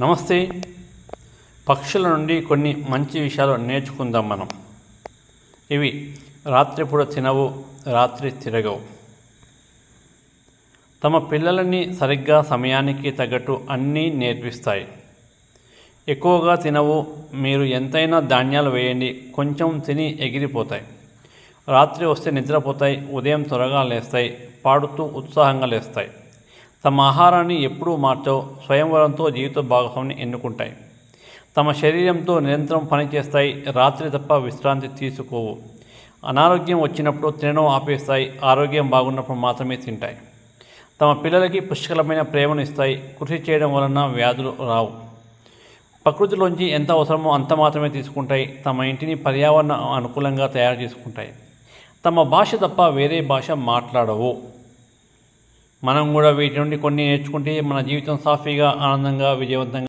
నమస్తే. పక్షుల నుండి కొన్ని మంచి విషయాలు నేర్చుకుందాం మనం. ఇవి రాత్రిపూట తినవు రాత్రి తిరగవు. తమ పిల్లలని సరిగ్గా సమయానికి తగ్గట్టు అన్నీ నేర్పిస్తాయి. ఎక్కువగా తినవు మీరు ఎంతైనా ధాన్యాలు వేయండి కొంచెం తిని ఎగిరిపోతాయి. రాత్రి వస్తే నిద్రపోతాయి ఉదయం త్వరగా లేస్తాయి పాడుతూ ఉత్సాహంగా లేస్తాయి. తమ ఆహారాన్ని ఎప్పుడూ మార్చవు స్వయంవరంతో జీవిత భాగస్వామిని ఎన్నుకుంటాయి. తమ శరీరంతో నిరంతరం పనిచేస్తాయి రాత్రి తప్ప విశ్రాంతి తీసుకోవు. అనారోగ్యం వచ్చినప్పుడు తినడం ఆపేస్తాయి ఆరోగ్యం బాగున్నప్పుడు మాత్రమే తింటాయి. తమ పిల్లలకి పుష్కలమైన ప్రేమను ఇస్తాయి కృషి చేయడం వలన వ్యాధులు రావు. ప్రకృతిలోంచి ఎంత అవసరమో అంత మాత్రమే తీసుకుంటాయి తమ ఇంటిని పర్యావరణ అనుకూలంగా తయారు చేసుకుంటాయి. తమ భాష తప్ప వేరే భాష మాట్లాడవు. మనం కూడా వీటి నుండి కొన్ని నేర్చుకుంటే మన జీవితం సాఫీగా ఆనందంగా విజయవంతంగా